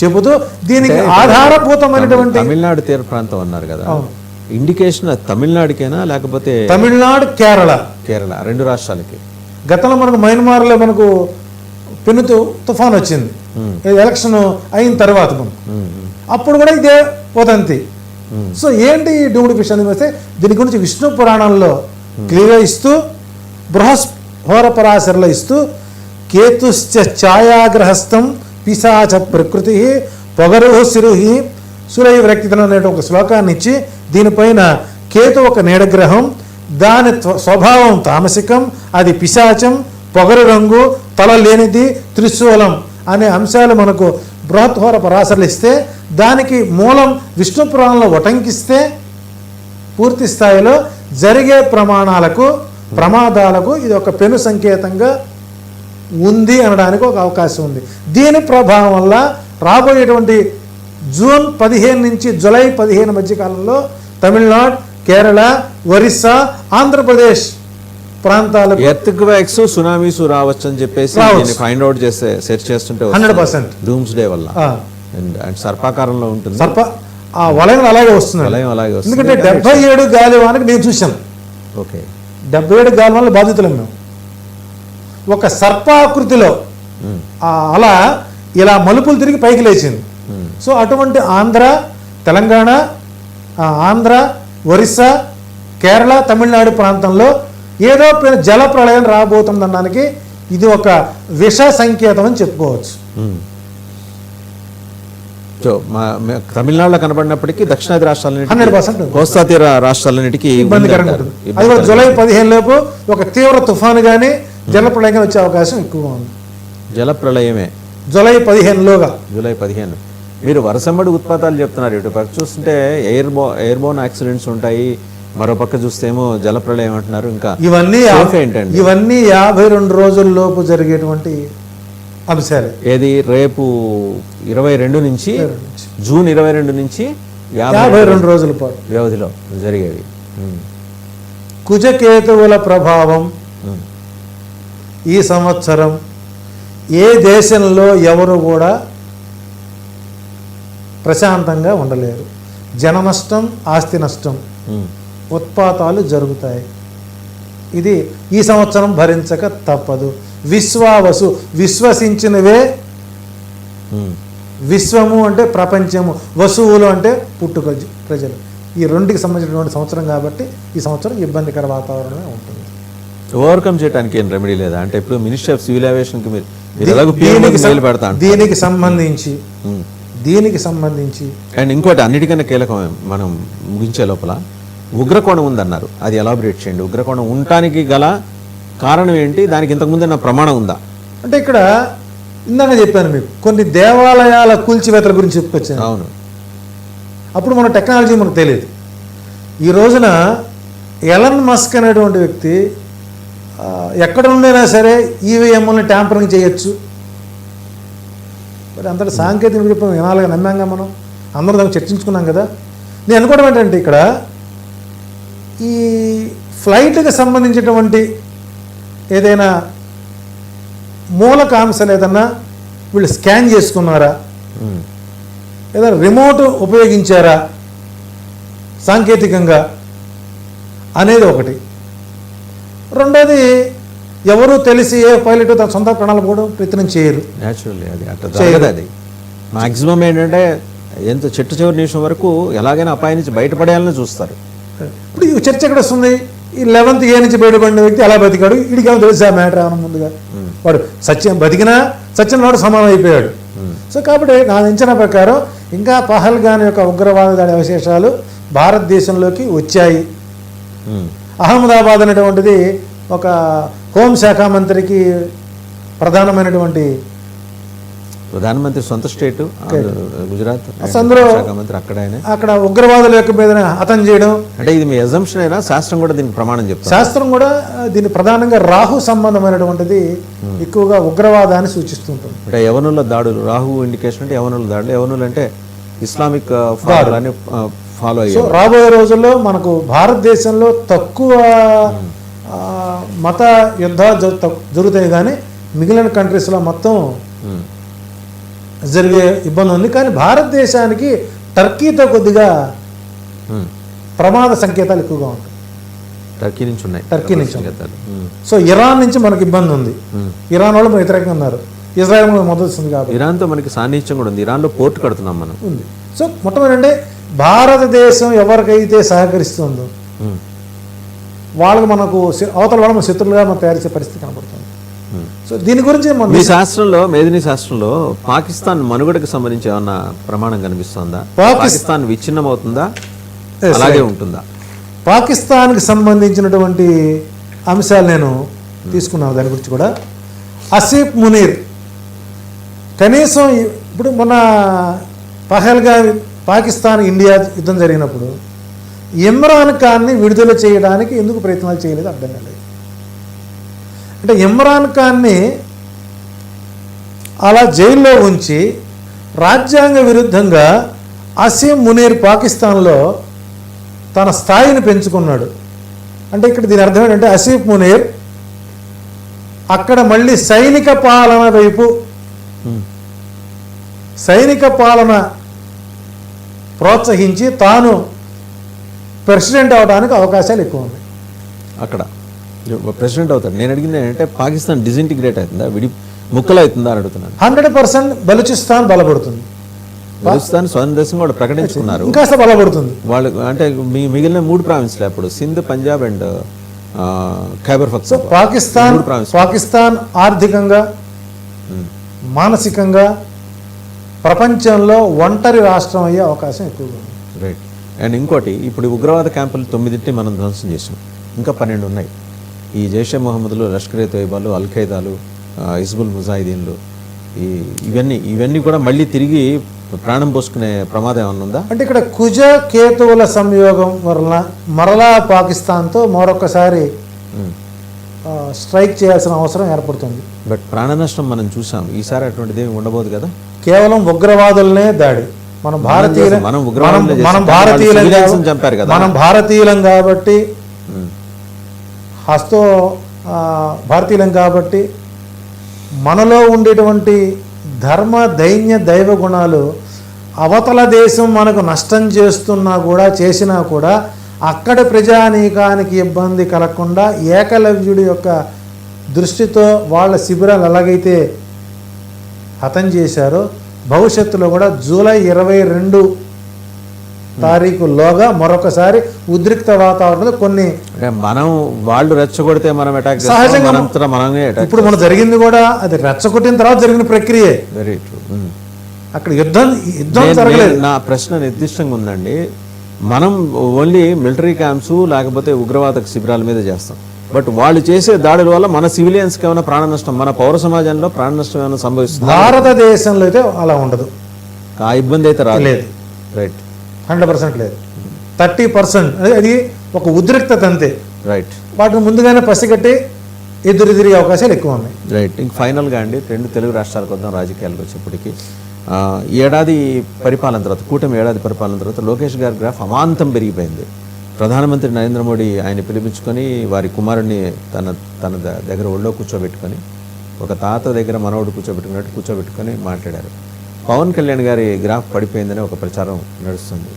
చెబుతూ దీనికి ఆధారభూతమైనటువంటి తమిళనాడు తీర ప్రాంతం అన్నారు కదా. ఇండికేషన్ తమిళనాడుకేనా లేకపోతే తమిళనాడు కేరళ. కేరళ రెండు రాష్ట్రాలకి? గతంలో మనకు మయన్మార్లో మనకు పెనుతు తుఫాన్ వచ్చింది. ఎలక్షన్ అయిన తర్వాత అప్పుడు కూడా ఇదే వదంతి సో ఏంటి ఈ డూముడు ఫిష్ అని వస్తే దీని గురించి విష్ణు పురాణంలో క్లియర్గా ఇస్తూ బృహస్ హోర పరాశరలో ఇస్తూ కేతుశ్చ ఛాయాగ్రహస్థం పిశాచ ప్రకృతి పొగరు సిరుహి. సురై వ్యక్తితనం అనే ఒక శ్లోకాన్ని ఇచ్చి దీనిపైన కేతు ఒక నీడగ్రహం దాని త్వ- స్వభావం తామసికం అది పిశాచం పొగరు రంగు తల లేనిది త్రిశూలం అనే అంశాలు మనకు బృహత్హోర పరాశరలు ఇస్తే దానికి మూలం విష్ణు పురాణంలో ఉటంకిస్తే పూర్తి స్థాయిలో జరిగే ప్రమాణాలకు ప్రమాదాలకు ఇది ఒక పెను సంకేతంగా ఉంది అనడానికి ఒక అవకాశం ఉంది. దీని ప్రభావం వల్ల రాబోయేటువంటి జూన్ పదిహేను నుంచి జూలై పదిహేను మధ్య కాలంలో తమిళనాడు కేరళ ఒరిస్సా ఆంధ్రప్రదేశ్ ప్రాంతాలకు ఎర్త్ క్వేక్స్ సునామీస్ రావచ్చు. అని చెప్పేసి ఫైండ్ అవుట్ చేస్తే సెర్చ్ చేస్తుంటే 100%. డూమ్స్ డే వల్ల. అండ్ అండ్ సర్పాకారంలో ఉంటుంది. సర్ప ఆ వలయం అలాగే వస్తుంది. వలయం అలాగే వస్తుంది. ఎందుకంటే డెబ్బై ఏడు గాలి వానకి నేను చూశాను ఓకే. డెబ్బై ఏడు గాలి వల్ల బాధితులం మేము. ఒక సర్పాకృతిలో. ఆ అల ఇలా మలుపులు తిరిగి పైకి లేచింది. సో అటువంటి ఆంధ్ర తెలంగాణ ఆంధ్ర ఒరిస్సా కేరళ తమిళనాడు ప్రాంతంలో ఏదో జల ప్రళయం రాబోతుందనడానికి ఇది ఒక విష సంకేతం అని చెప్పుకోవచ్చు. సో మా మే- తమిళనాడులో కనబడినప్పటికీ దక్షిణాది రాష్ట్రాలన్నిటికీ 100% ఉంది. కోస్తా తీర రాష్ట్రాలన్నిటికీ ఇబ్బందికరంగా ఉంటుంది. అది జూలై పదిహేను లోపు ఒక తీవ్ర తుఫాను కానీ జల ప్రళయం కానీ వచ్చే అవకాశం ఎక్కువగా ఉంది. జల ప్రళయమే జూలై పదిహేనులోగా. జూలై పదిహేను. మీరు వరుసమ్మడి ఉత్పాతాలు చెప్తున్నారు ఇటు పక్క. చూస్తుంటే ఎయిర్ బో ఎయిర్ బోన్ యాక్సిడెంట్స్ ఉంటాయి. మరో పక్క చూస్తేమో జల ప్రళయం అంటున్నారు. ఇంకా ఇవన్నీ ఏంటండి? ఇవన్నీ యాభై రెండు రోజుల లోపు జరిగేటువంటి అంశాలే. ఏది? రేపు ఇరవై రెండు నుంచి జూన్ ఇరవై రెండు నుంచి యాభై రెండు రోజుల పాటు. వ్యవధిలో జరిగేవి. కుజకేతువుల ప్రభావం. ఈ సంవత్సరం ఏ దేశంలో ఎవరు కూడా ప్రశాంతంగా ఉండలేరు. జన నష్టం ఆస్తి నష్టం. ఉత్పాతాలు జరుగుతాయి. ఇది ఈ సంవత్సరం భరించక తప్పదు. విశ్వావసు విశ్వసించినవే. విశ్వము అంటే ప్రపంచము. వసువులు అంటే పుట్టుక ప్రజలు. ఈ రెండుకి సంబంధించినటువంటి సంవత్సరం కాబట్టి ఈ సంవత్సరం ఇబ్బందికర వాతావరణమే ఉంటుంది. ఓవర్కమ్ చేయడానికి ఏం రెమెడీ లేదా? అంటే ఇప్పుడు మినిస్ట్రీ ఆఫ్ సివిల్ ఏవియేషన్కి మీరు ఎలాగో దీనికి సంబంధించి ఉమ్. దీనికి సంబంధించి అండ్ ఇంకోటి అన్నిటికన్నా కీలకం మనం ముగించే లోపల ఉగ్రకోణం ఉందన్నారు. అది ఎలాబరేట్ చేయండి. ఉగ్రకోణం ఉండటానికి గల కారణం ఏంటి? దానికి ఇంతకుముందు నా ప్రమాణం ఉందా? అంటే ఇక్కడ ఇందాక చెప్పాను మీకు కొన్ని దేవాలయాల కూల్చివేతల గురించి చెప్పుకొచ్చాను. అవును. అప్పుడు మన టెక్నాలజీ మనకు తెలియదు. ఈ రోజున ఎలన్ మస్క్ అనేటువంటి వ్యక్తి ఎక్కడ ఉండైనా సరే ఈవీఎంని ట్యాంపరింగ్ చేయొచ్చు. మరి అంతటి సాంకేతిక విలువ వినాలిగా నమ్మాంగా మనం. అందరం దాన్ని చర్చించుకున్నాం కదా. నేను అనుకోవడం ఏంటంటే ఇక్కడ ఈ ఫ్లైట్కి సంబంధించినటువంటి ఏదైనా మూలకాంశాలు ఏదన్నా వీళ్ళు స్కాన్ చేసుకున్నారా. ఏదైనా రిమోట్ ఉపయోగించారా? సాంకేతికంగా అనేది ఒకటి. రెండోది ఎవరు తెలిసి ఏ పైలట్ తన సొంత ప్రాణాలు కూడా ప్రయత్నం చేయరు. న్యాచురల్లీ అది అట్లా జరగదు అది. మాక్సిమం ఏంటంటే ఎంత చెట్టు చివరి నిమిషం వరకు ఎలాగైనా అపాయం నుంచి బయటపడేయాలని చూస్తారు. ఇప్పుడు ఈ చర్చ ఎక్కడ వస్తుంది? ఈ లెవెన్త్ ఏ నుంచి బయటపడిన వ్యక్తి ఎలా బతికాడు? వీడికి తెలుసా మ్యాటర్ ఏమన్నా ముందుగా వాడు సత్యం బతికినా సత్యం వాడు సమానం అయిపోయాడు. సో కాబట్టి నా అంచనా ప్రకారం ఇంకా పహల్గాన్ యొక్క ఉగ్రవాద దాడి అవశేషాలు భారతదేశంలోకి వచ్చాయి. ఉమ్. అహ్మదాబాద్ అనేటువంటిది ఒక హోంశాఖ మంత్రికి ప్రధానమైనటువంటి ప్రధానమంత్రి సొంత స్టేట్ గుజరాత్ అందులో- మంత్రి అక్కడ అక్కడ ఉగ్రవాదుల యొక్క మీద హతం చేయడం. అంటే ఇది మీ ఎజంప్షన్ అయినా శాస్త్రం కూడా దీనికి ప్రమాణం చెప్తారు శాస్త్రం కూడా ఆ, దీన్ని ప్రధానంగా రాహు సంబంధమైనటువంటిది ఎక్కువగా ఉగ్రవాదాన్ని సూచిస్తుంటుంది. అంటే యవనుల దాడులు రాహు ఇండికేషన్ అంటే యవనుల దాడులు. యవనులు అంటే ఇస్లామిక్ ఫాలో అని ఫాలో సో అయ్యారు. రాబోయే రోజుల్లో మనకు భారతదేశంలో తక్కువ మత యుద్ధాలు జరుగుతాయి కానీ మిగిలిన కంట్రీస్లో మొత్తం. జరిగే ఇబ్బంది ఉంది. కానీ భారతదేశానికి టర్కీతో కొద్దిగా. ప్రమాద సంకేతాలు ఎక్కువగా ఉంటాయి. టర్కీ నుంచి ఉన్నాయి. టర్కీ నుంచి. సో ఇరాన్ నుంచి మనకి ఇబ్బంది ఉంది. ఇరాన్ వాళ్ళు వ్యతిరేకంగా ఉన్నారు. ఇజ్రాయెల్ మద్దతు ఇస్తుంది కాబట్టి. ఇరాన్తో మనకి సాన్నిహిత్యం కూడా ఉంది. ఇరాన్లో పోర్ట్ కడుతున్నాం మనం. ఉంది. సో మొట్టమొదటి అంటే భారతదేశం ఎవరికైతే సహకరిస్తుందో. వాళ్ళకి మనకు అవతల వాళ్ళు మన శత్రులుగా మనం తయారు చేసే పరిస్థితి కనబడుతుంది. సో దీని గురించి మనం మీ శాస్త్రంలో మేదిని శాస్త్రంలో పాకిస్తాన్ మనుగడకు సంబంధించి ఏమన్నా ప్రమాణం కనిపిస్తుందా? పాకిస్- పాకిస్తాన్ విచ్ఛిన్నం అవుతుందా అలాగే ఉంటుందా? పాకిస్తాన్కి సంబంధించినటువంటి అంశాలు నేను తీసుకున్నాను. దాని గురించి కూడా. అసీఫ్ మునీర్ కనీసం ఇప్పుడు మన పహల్గా పాకిస్తాన్ ఇండియా యుద్ధం జరిగినప్పుడు ఇమ్రాన్ ఖాన్ని విడుదల చేయడానికి ఎందుకు ప్రయత్నాలు చేయలేదు అర్థం కాలేదు. అంటే ఇమ్రాన్ ఖాన్ని అలా జైల్లో ఉంచి రాజ్యాంగ విరుద్ధంగా అసీం మునీర్ పాకిస్తాన్లో తన స్థాయిని పెంచుకున్నాడు. అంటే ఇక్కడ దీని అర్థం ఏంటంటే అసీఫ్ మునీర్ అక్కడ మళ్ళీ సైనిక పాలన వైపు సైనిక పాలన ప్రోత్సహించి తాను ప్రెసిడెంట్ అవడానికి అవకాశాలు ఎక్కువ ఉన్నాయి. అక్కడ. ప్రెసిడెంట్ అవుతాడు. నేను అడిగింది ఏంటంటే పాకిస్తాన్ డిసింటిగ్రేట్ అవుతుందా? విడి ముక్కలు అవుతుందా అని అడుగుతున్నాను. హండ్రెడ్ పర్సెంట్ బలూచిస్తాన్ బలపడుతుంది. పాకిస్తాన్ స్వయం దేశం కూడా ప్రకటించుకున్నారు. ఇంకాస్త బలపడుతుంది. వాళ్ళు అంటే మీ మిగిలిన మూడు ప్రావిన్స్లు అప్పుడు సింధ్ పంజాబ్ అండ్ ఖైబర్ సో పఖ్తూన్ఖ్వా. పాకిస్తాన్ పాకిస్తాన్ ఆర్థికంగా. మానసికంగా ప్రపంచంలో ఒంటరి రాష్ట్రం అయ్యే అవకాశం ఎక్కువగా ఉంది. రైట్ అండ్ ఇంకోటి ఇప్పుడు ఉగ్రవాద క్యాంపులు తొమ్మిదింటిని మనం ధ్వంసం చేసాం ఇంకా పన్నెండు ఉన్నాయి. ఈ జైషే మొహమ్మద్లు లష్కర్ తోయిబాలు అల్ ఖైదాలు ఆ, హిజ్బుల్ ముజాహిదీన్లు ఈ ఇవన్నీ ఇవన్నీ కూడా మళ్ళీ తిరిగి ప్రాణం పోసుకునే ప్రమాదం ఏమన్నా ఉందా? అంటే ఇక్కడ కుజ కేతువుల సంయోగం వలన మరలా పాకిస్తాన్తో మరొకసారి. ఆ, స్ట్రైక్ చేయాల్సిన అవసరం ఏర్పడుతుంది. బట్ ప్రాణ నష్టం మనం చూసాం ఈసారి అటువంటిది ఏమి ఉండబోదు కదా కేవలం ఉగ్రవాదులనే దాడి మనం భారతీయుల. మనం మనం- భారతీయులం చంపారు కదా. మనం భారతీయులం కాబట్టి. హస్తో భారతీయులం కాబట్టి మనలో ఉండేటువంటి ధర్మ దైన్య దైవ గుణాలు అవతల దేశం మనకు నష్టం చేస్తున్నా కూడా చేసినా కూడా అక్కడి ప్రజానీకానికి ఇబ్బంది కలగకుండా ఏకలవ్యుడి యొక్క దృష్టితో వాళ్ళ శిబిరాలు ఎలాగైతే హతం చేశారో భవిష్యత్తులో కూడా జూలై ఇరవై రెండు తారీఖులోగా మరొకసారి ఉద్రిక్త వాతావరణంలో కొన్ని మనం వాళ్ళు రెచ్చగొడితే మనం అటాక్ సహజంగా మనమే ఇప్పుడు మనం జరిగింది కూడా అది రెచ్చగొట్టిన తర్వాత జరిగిన ప్రక్రియే. వెరీ ట్రూ అక్కడ యుద్ధం యుద్ధం జరగలేదు. నా ప్రశ్న నిర్దిష్టంగా ఉందండి. మనం ఓన్లీ మిలిటరీ క్యాంప్స్ లేకపోతే ఉగ్రవాద శిబిరాల మీద చేస్తాం. బట్ వాళ్ళు చేసే దాడుల వల్ల మన సివిలియన్స్కి ఏమైనా ప్రాణ నష్టం మన పౌర సమాజంలో ప్రాణ నష్టం ఏమైనా సంభవిస్తుంది? భారతదేశంలో అయితే అలా ఉండదు. ఆ ఇబ్బంది అయితే రాదు. లేదు. రైట్ హండ్రెడ్ పర్సెంట్ లేదు. థర్టీ పర్సెంట్ అది ఒక ఉద్రిక్తత అంతే. రైట్ వాటిని ముందుగానే పసిగట్టి ఎదురు తిరిగే అవకాశాలు ఎక్కువ ఉన్నాయి. రైట్ ఇంక ఫైనల్గా అండి రెండు తెలుగు రాష్ట్రాలకు వద్దాం రాజకీయాలకు వచ్చేప్పటికి ఏడాది పరిపాలన తర్వాత కూటమి ఏడాది పరిపాలన తర్వాత లోకేష్ గారి గ్రాఫ్ అమాంతం పెరిగిపోయింది. ప్రధానమంత్రి నరేంద్ర మోడీ ఆయన పిలిపించుకొని వారి కుమారుడిని తన తన దగ్గర ఒళ్ళో కూర్చోబెట్టుకొని ఒక తాత దగ్గర మనవడు కూర్చోబెట్టుకున్నట్టు కూర్చోబెట్టుకొని మాట్లాడారు. పవన్ కళ్యాణ్ గారి గ్రాఫ్ పడిపోయిందని ఒక ప్రచారం నడుస్తుంది.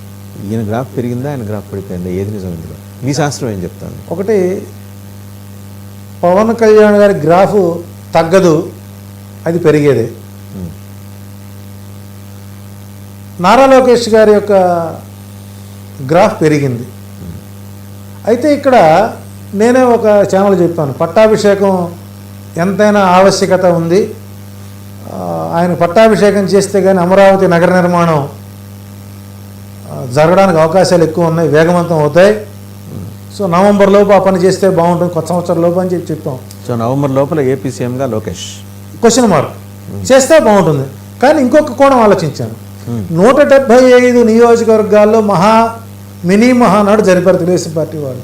ఈయన గ్రాఫ్ పెరిగిందా ఆయన గ్రాఫ్ పడిపోయిందా ఏది నిజం ఇందులో? మీ శాస్త్రం ఏం చెప్తాను ఒకటి పవన్ కళ్యాణ్ గారి గ్రాఫ్ తగ్గదు అది పెరిగేదే. నారా లోకేష్ గారి యొక్క గ్రాఫ్ పెరిగింది. అయితే ఇక్కడ నేనే ఒక ఛానల్ చెప్పాను పట్టాభిషేకం ఎంతైనా ఆవశ్యకత ఉంది. ఆయన పట్టాభిషేకం చేస్తే కానీ అమరావతి నగర నిర్మాణం జరగడానికి అవకాశాలు ఎక్కువ ఉన్నాయి వేగవంతం అవుతాయి. సో నవంబర్ లోపు ఆ పని చేస్తే బాగుంటుంది. కొత్త సంవత్సరం లోపు అని చెప్పి చెప్పాం సో నవంబర్ లోపల ఏపీ సీఎంగా లోకేష్. Question mark. చేస్తే బాగుంటుంది. కానీ ఇంకొక కోణం ఆలోచించాను. నూట డెబ్భై ఐదు నియోజకవర్గాల్లో మహా మినీ మహానాడు జరిపారు తెలుగుదేశం పార్టీ వాళ్ళు.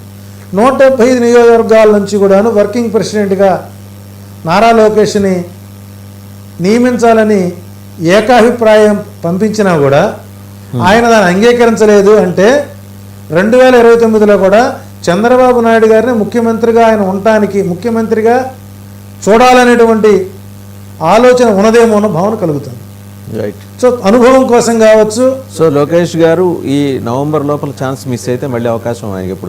నూట డెబ్భై ఐదు నియోజకవర్గాల నుంచి కూడాను వర్కింగ్ ప్రెసిడెంట్గా నారా లోకేష్ని నియమించాలని ఏకాభిప్రాయం పంపించినా కూడా ఆయన దాన్ని అంగీకరించలేదు అంటే రెండు వేల ఇరవై తొమ్మిదిలో కూడా చంద్రబాబు నాయుడు గారిని ముఖ్యమంత్రిగా ఆయన ఉండటానికి ముఖ్యమంత్రిగా చూడాలనేటువంటి ఆలోచన ఉన్నదేమో అన్న భావన కలుగుతుంది. రైట్ సో అనుభవం కోసం కావచ్చు. సో లోకేష్ గారు ఈ నవంబర్ లోపల ఛాన్స్ మిస్ అయితే మళ్ళీ అవకాశం ఆయనకి ఎప్పుడు